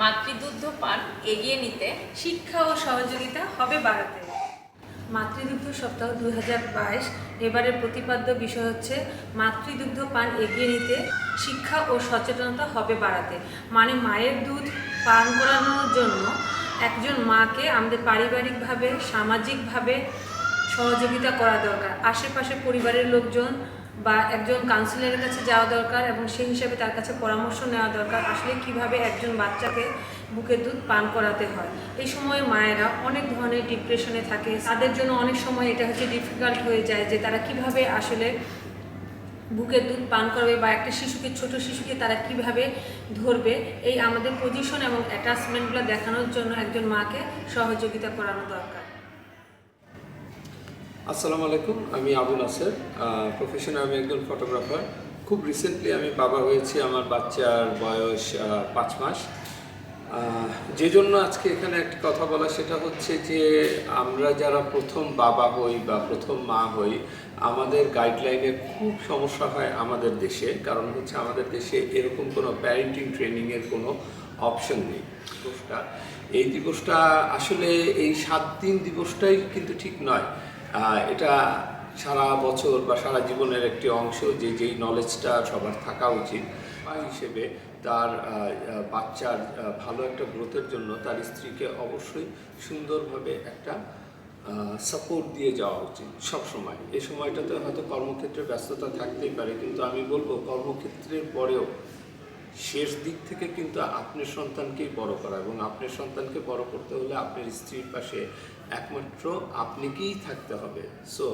মাতৃদুগ্ধ পান এগিয়ে নিতে শিক্ষা ও সহযোগিতা হবে বাড়াতে মাতৃদুগ্ধ সপ্তাহ দুই হাজার বাইশ, এবারের প্রতিপাদ্য বিষয় হচ্ছে মাতৃদুগ্ধ পান এগিয়ে নিতে শিক্ষা ও সচেতনতা হবে বাড়াতে মানে মায়ের দুধ পান করানোর জন্য একজন মাকে আমাদের পারিবারিকভাবে, সামাজিকভাবে সহযোগিতা করা দরকার। আশেপাশে পরিবারের লোকজন বা একজন কাউন্সিলরের কাছে যাওয়া দরকার এবং সেই হিসাবে তার কাছে পরামর্শ নেওয়া দরকার আসলে কীভাবে একজন বাচ্চাকে বুকের দুধ পান করাতে হয়। এই সময় মায়েরা অনেক ধরনের ডিপ্রেশনে থাকে। তাদের জন্য অনেক সময় এটা হচ্ছে ডিফিকাল্ট হয়ে যায় যে তারা কীভাবে আসলে বুকের দুধ পান করবে বা একটা শিশুকে, ছোট শিশুকে তারা কীভাবে ধরবে। এই আমাদের পজিশন এবং অ্যাটাচমেন্টগুলো দেখানোর জন্য একজন মাকে সহযোগিতা করানো দরকার। আসসালামু আলাইকুম, আমি আবুল নাসের প্রফেশনে আমি একজন ফটোগ্রাফার খুব রিসেন্টলি আমি বাবা হয়েছি, আমার বাচ্চার বয়স পাঁচ মাস। যে জন্য আজকে এখানে একটা কথা বলা, সেটা হচ্ছে যে আমরা যারা প্রথম বাবা হই বা প্রথম মা হই, আমাদের গাইডলাইনে খুব সমস্যা হয় আমাদের দেশে, কারণ হচ্ছে আমাদের দেশে এরকম কোনো প্যারেন্টিং ট্রেনিংয়ের কোনো অপশন নেই। দিবসটা, এই দিবসটা আসলে এই সাত দিন দিবসটাই কিন্তু ঠিক নয়। এটা সারা বছর বা সারা জীবনের একটি অংশ যে যেই নলেজটা সবার থাকা উচিত হিসেবে তার বাচ্চার ভালো একটা গ্রোথের জন্য তার স্ত্রীকে অবশ্যই সুন্দরভাবে একটা সাপোর্ট দিয়ে যাওয়া উচিত সব সময়। এই সময়টাতে হয়তো কর্মক্ষেত্রে ব্যস্ততা থাকতেই পারে, কিন্তু আমি বলব কর্মক্ষেত্রের পরেও শেষ দিক থেকে কিন্তু আপনার সন্তানকেই বড় করা এবং আপনার সন্তানকে বড় করতে হলে আপনার স্ত্রীর পাশে একমাত্র আপনাকেই থাকতে হবে। সো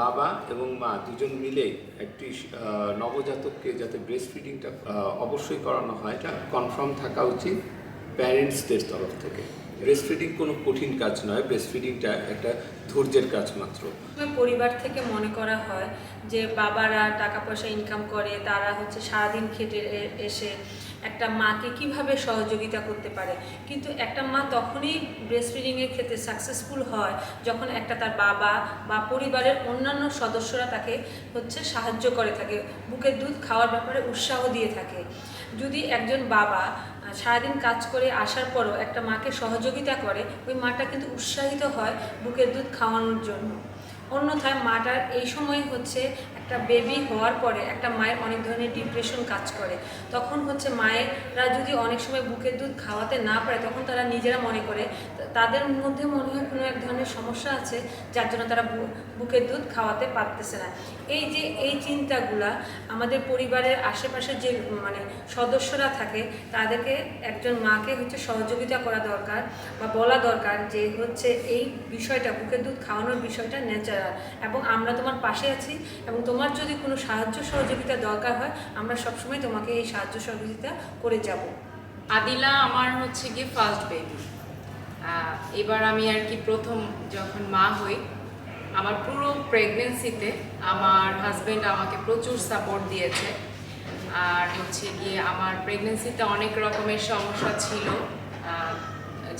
বাবা এবং মা দুজন মিলে একটি নবজাতককে যাতে ব্রেস্ট ফিডিংটা অবশ্যই করানো হয়, এটা কনফার্ম থাকা উচিত প্যারেন্টসদের তরফ থেকে। ব্রেস্ট ফিডিং কোনো কঠিন কাজ নয় ব্রেস্ট ফিডিংটা একটা ধৈর্যের কাজ মাত্র। পরিবার থেকে মনে করা হয় যে, বাবারা টাকা পয়সা ইনকাম করে, তারা হচ্ছে সারাদিন খেটে এসে একটা মাকে কীভাবে সহযোগিতা করতে পারে? কিন্তু একটা মা তখনই ব্রেস্ট ফিডিংয়ের ক্ষেত্রে সাকসেসফুল হয় যখন একটা তার বাবা বা পরিবারের অন্যান্য সদস্যরা তাকে হচ্ছে সাহায্য করে থাকে, বুকের দুধ খাওয়ার ব্যাপারে উৎসাহ দিয়ে থাকে। যদি একজন বাবা সারাদিন কাজ করে আসার পরও একটা মাকে সহযোগিতা করে, ওই মাটা কিন্তু উৎসাহিত হয় বুকের দুধ খাওয়ানোর জন্য। অন্যথায় মাটার এই সময় হচ্ছে একটা বেবি হওয়ার পরে একটা মায়ের অনেক ধরনের ডিপ্রেশন কাজ করে। তখন হচ্ছে মায়েরা যদি অনেক সময় বুকের দুধ খাওয়াতে না পারে, তখন তারা নিজেরা মনে করে তাদের মধ্যে মনে হয় কোনো এক ধরনের সমস্যা আছে, যার জন্য তারা বুকের দুধ খাওয়াতে পারতেছে না। এই যে, এই চিন্তাগুলা আমাদের পরিবারের আশেপাশে যে মানে সদস্যরা থাকে, তাদেরকে একজন মাকে হচ্ছে সহযোগিতা করা দরকার বা বলা দরকার যে হচ্ছে এই বিষয়টা, বুকের দুধ খাওয়ানোর বিষয়টা ন্যাচারাল এবং আমরা তোমার পাশে আছি এবং তোমার যদি কোনো সাহায্য সহযোগিতা দরকার হয়, আমরা সবসময় তোমাকে এই সাহায্য সহযোগিতা করে যাব। আদিলা আমার হচ্ছে গিয়ে ফার্স্ট বেবি এবার আমি আর কি প্রথম যখন মা হই, আমার পুরো প্রেগনেন্সিতে আমার হাজবেন্ড আমাকে প্রচুর সাপোর্ট দিয়েছে। আর হচ্ছে গিয়ে আমার প্রেগনেন্সিতে অনেক রকমের সমস্যা ছিল।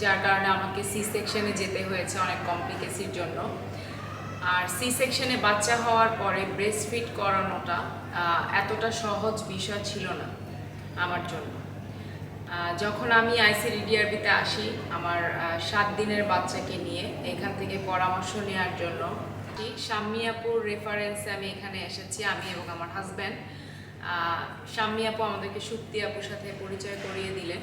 যার কারণে আমাকে সি সেকশনে যেতে হয়েছে অনেক কমপ্লিকেসির জন্য। আর সি সেকশনে বাচ্চা হওয়ার পরে ব্রেস্ট ফিট করানোটা এতটা সহজ বিষয় ছিল না আমার জন্য। যখন আমি আইসিডিডিআরবিতে আসি, আমার সাত দিনের বাচ্চাকে নিয়ে এখান থেকে পরামর্শ নেওয়ার জন্য শাম্মিয়াপুর রেফারেন্সে আমি এখানে এসেছি, আমি এবং আমার হাজব্যান্ড শাম্মিয়াপু আমাদেরকে সুপ্তি আপুর সাথে পরিচয় করিয়ে দিলেন।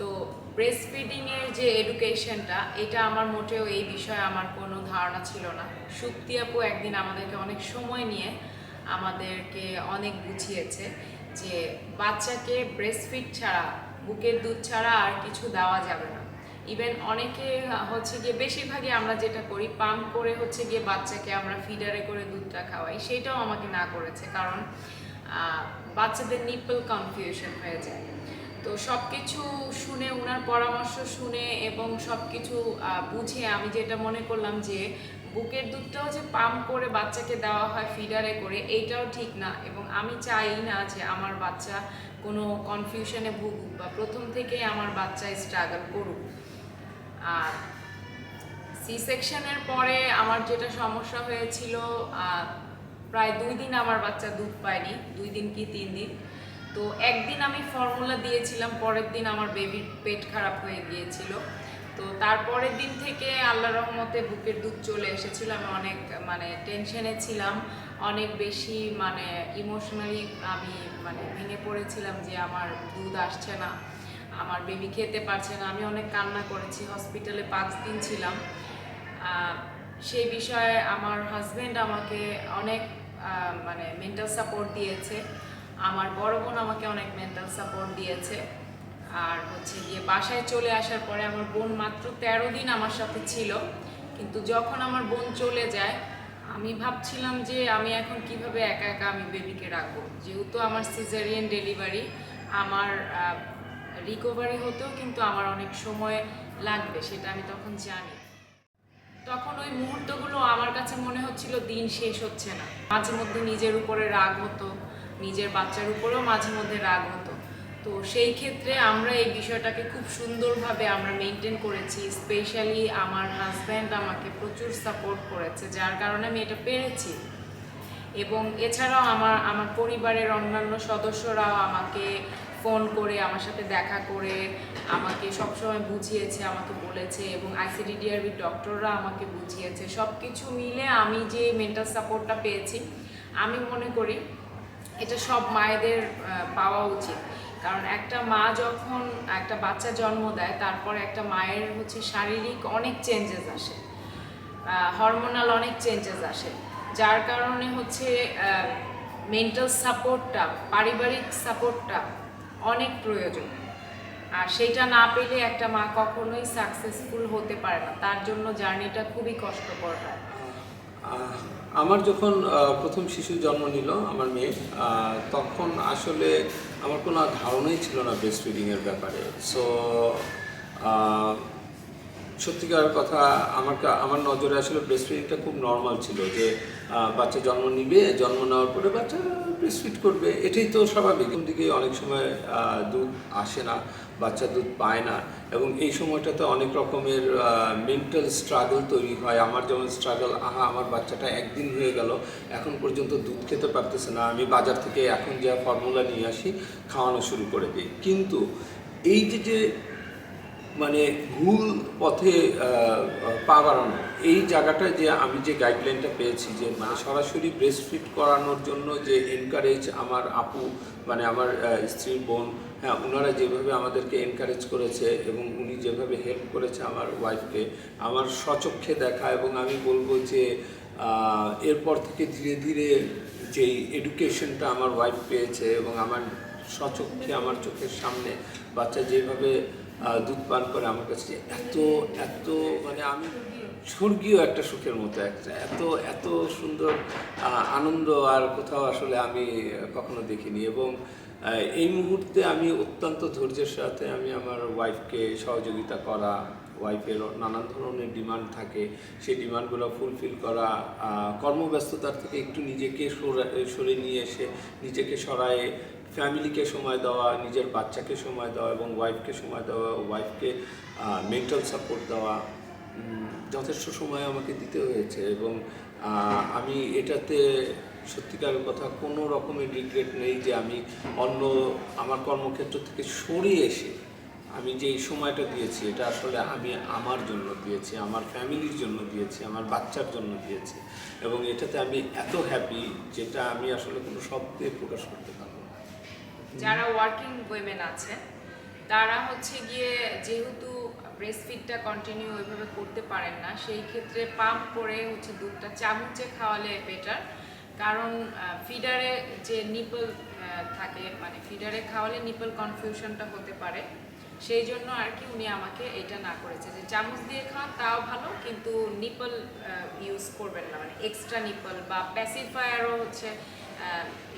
তো ব্রেস্ট ফিডিংয়ের যে এডুকেশনটা এটা আমার মোটেও এই বিষয়ে আমার কোনো ধারণা ছিল না। সুপ্তি আপু একদিন আমাদেরকে অনেক সময় নিয়ে আমাদেরকে অনেক বুঝিয়েছে যে বাচ্চাকে ব্রেস্ট ফিড ছাড়া, বুকের দুধ ছাড়া আর কিছু দেওয়া যাবে না। ইভেন অনেকে হচ্ছে গিয়ে বেশিরভাগই আমরা যেটা করি, পাম্প করে হচ্ছে গিয়ে বাচ্চাকে আমরা ফিডারে করে দুধটা খাওয়াই। সেটাও আমাকে না করেছে, কারণ বাচ্চাদের নিপল কনফিউশন হয়ে যায়। তো সব কিছু শুনে ওনার পরামর্শ শুনে এবং সব কিছু বুঝে আমি যেটা মনে করলাম যে, বুকের দুধটাও যে পাম্প করে বাচ্চাকে দেওয়া হয় ফিডারে করে, এইটাও ঠিক না। এবং আমি চাই না যে আমার বাচ্চা কোনো কনফিউশনে ভুগুক বা প্রথম থেকেই আমার বাচ্চা স্ট্রাগল করুক। আর সি সেকশনের পরে আমার যেটা সমস্যা হয়েছিল প্রায় দুই দিন আমার বাচ্চা দুধ পায়নি, দুই দিন কি তিন দিন। তো একদিন আমি ফর্মুলা দিয়েছিলাম, পরের দিন আমার বেবির পেট খারাপ হয়ে গিয়েছিল। তো তারপরের দিন থেকে আল্লাহ রহমতে বুকের দুধ চলে এসেছিল, আমি অনেক মানে টেনশনে ছিলাম। অনেক বেশি মানে ইমোশনালি আমি মানে ভেঙে পড়েছিলাম যে আমার দুধ আসছে না, আমার বেবি খেতে পারছে না। আমি অনেক কান্না করেছি হসপিটালে পাঁচ দিন ছিলাম। সেই বিষয়ে আমার হাজব্যান্ড আমাকে অনেক মানে মেন্টাল সাপোর্ট দিয়েছে। আমার বড় বোন আমাকে অনেক মেন্টাল সাপোর্ট দিয়েছে। আর হচ্ছে গিয়ে বাসায় চলে আসার পরে আমার বোন মাত্র তেরো দিন আমার সাথে ছিল। কিন্তু যখন আমার বোন চলে যায়, আমি ভাবছিলাম যে আমি এখন কীভাবে একা একা আমি বেবিকে রাখব। যেহেতু আমার সিজারিয়ান ডেলিভারি আমার রিকভারি হতেও কিন্তু আমার অনেক সময় লাগবে, সেটা আমি তখন জানি। তখন ওই মুহূর্তগুলো আমার কাছে মনে হচ্ছিল দিন শেষ হচ্ছে না। মাঝে মধ্যে নিজের উপরে রাগ হতো। নিজের বাচ্চার উপরেও মাঝে মধ্যে রাগ হতো। তো সেই ক্ষেত্রে আমরা এই বিষয়টাকে খুব সুন্দরভাবে আমরা মেনটেন করেছি স্পেশালি আমার হাজব্যান্ড আমাকে প্রচুর সাপোর্ট করেছে, যার কারণে আমি এটা পেরেছি। এবং এছাড়াও আমার আমার পরিবারের অন্যান্য সদস্যরাও আমাকে ফোন করে, আমার সাথে দেখা করে, আমাকে সবসময় বুঝিয়েছে, আমাকে বলেছে এবং আইসিডিডিআরবি ডক্টররা আমাকে বুঝিয়েছে। সব কিছু মিলে আমি যে মেন্টাল সাপোর্টটা পেয়েছি, আমি মনে করি এটা সব মায়েদের পাওয়া উচিত। কারণ একটা মা যখন একটা বাচ্চা জন্ম দেয়, তারপর একটা মায়ের হচ্ছে শারীরিক অনেক চেঞ্জেস আসে হরমোনাল অনেক চেঞ্জেস আসে। যার কারণে হচ্ছে মেন্টাল সাপোর্টটা পারিবারিক সাপোর্টটা অনেক প্রয়োজন। আর সেটা না পেলে একটা মা কখনোই সাকসেসফুল হতে পারে না। তার জন্য জার্নিটা খুবই কষ্টকর হয়। আমার যখন প্রথম শিশু জন্ম নিল, আমার মেয়ে তখন আসলে আমার কোনো ধারণাই ছিল না ব্রেস্ট ফিডিংয়ের ব্যাপারে। সো সত্যিকার কথা আমার আমার নজরে আসলে ব্রেস্ট ফিডিংটা খুব নর্মাল ছিল যে বাচ্চা জন্ম নিবে, জন্ম নেওয়ার পরে বাচ্চা ব্রেস্ট ফিড করবে, এটাই তো স্বাভাবিক। দিকে অনেক সময় দুধ আসে না। বাচ্চা দুধ পায় না। এবং এই সময়টাতে অনেক রকমের মেন্টাল স্ট্রাগল তৈরি হয়। আমার যেমন স্ট্রাগল আহা, আমার বাচ্চাটা একদিন হয়ে গেল, এখন পর্যন্ত দুধ খেতে পারতেছে না। আমি বাজার থেকে এখন যা ফর্মুলা নিয়ে আসি, খাওয়ানো শুরু করে দিই। কিন্তু এই যে যে মানে ভুল পথে পা বাড়ানো। এই জায়গাটায় যে আমি যে গাইডলাইনটা পেয়েছি যে মানে সরাসরি ব্রেস্ট ফিট করানোর জন্য যে এনকারেজ আমার আপু মানে আমার স্ত্রীর বোন হ্যাঁ ওনারা যেভাবে আমাদেরকে এনকারেজ করেছে এবং উনি যেভাবে হেল্প করেছে আমার ওয়াইফকে আমার স্বচক্ষে দেখা এবং আমি বলব যে এরপর থেকে ধীরে ধীরে যেই এডুকেশনটা আমার ওয়াইফ পেয়েছে এবং আমার স্বচক্ষে, আমার চোখের সামনে বাচ্চা যেভাবে দুধ পান করে আমার কাছে এত এত মানে আমি স্বর্গীয় একটা সুখের মতো একটা, এত এত সুন্দর আনন্দ আর কোথাও আসলে আমি কখনো দেখিনি এবং এই মুহূর্তে আমি অত্যন্ত ধৈর্যের সাথে আমি আমার ওয়াইফকে সহযোগিতা করা ওয়াইফের নানান ধরনের ডিমান্ড থাকে, সেই ডিমান্ডগুলো ফুলফিল করা কর্মব্যস্ততার থেকে একটু নিজেকে সরে নিয়ে এসে নিজেকে সরায়ে ফ্যামিলিকে সময় দেওয়া, নিজের বাচ্চাকে সময় দেওয়া এবং ওয়াইফকে সময় দেওয়া ওয়াইফকে মেন্টাল সাপোর্ট দেওয়া যথেষ্ট সময় আমাকে দিতে হয়েছে এবং আমি এটাতে সত্যিকারের কথা কোনো রকমের রিগ্রেট নেই যে আমি অন্য আমার কর্মক্ষেত্র থেকে সরে এসে আমি যে সময়টা দিয়েছি, এটা আসলে আমি আমার জন্য দিয়েছি, আমার ফ্যামিলির জন্য দিয়েছি, আমার বাচ্চার জন্য দিয়েছি এবং এটাতে আমি এত হ্যাপি যেটা আমি আসলে কোনো শব্দে প্রকাশ করতে যারা ওয়ার্কিং উইমেন আছে, তারা হচ্ছে গিয়ে যেহেতু ব্রেস্ট ফিডটা কন্টিনিউ ওইভাবে করতে পারেন না, সেই ক্ষেত্রে পাম্প করে হচ্ছে দুধটা চামচে খাওয়ালে বেটার কারণ ফিডারে যে নিপল থাকে মানে ফিডারে খাওয়ালে নিপল কনফিউশনটা হতে পারে। সেই জন্য আর কি উনি আমাকে এটা না করেছে যে চামচ দিয়ে খাওয়ান তাও ভালো, কিন্তু নিপল ইউজ করবেন না। মানে এক্সট্রা নিপল বা প্যাসিফায়ারও হচ্ছে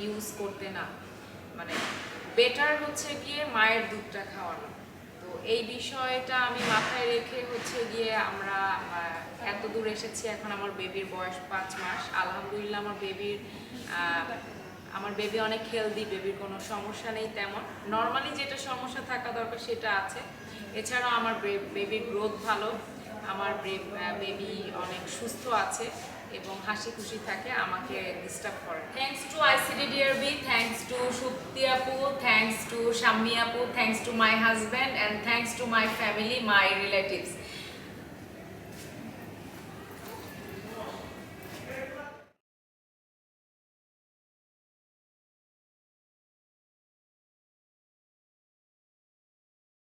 ইউজ করতে না। মানে বেটার হচ্ছে গিয়ে মায়ের দুধটা খাওয়ানো। তো এই বিষয়টা আমি মাথায় রেখে হচ্ছে গিয়ে আমরা এত দূর এসেছি, এখন আমার বেবির বয়স পাঁচ মাস। আলহামদুলিল্লাহ আমার বেবির আমার বেবি অনেক হেলদি বেবির কোনো সমস্যা নেই তেমন। নর্মালি যেটা সমস্যা থাকা দরকার সেটা আছে। এছাড়াও আমার বেবির গ্রোথ ভালো। আমার বেবি অনেক সুস্থ আছে। এবং হাসি খুশি থাকে, আমাকে ডিস্টার্ব করে। Thanks to ICD DRB thanks to Supti আপু থ্যাংকস টু শাম্মি আপু thanks to my husband and thanks to my family my relatives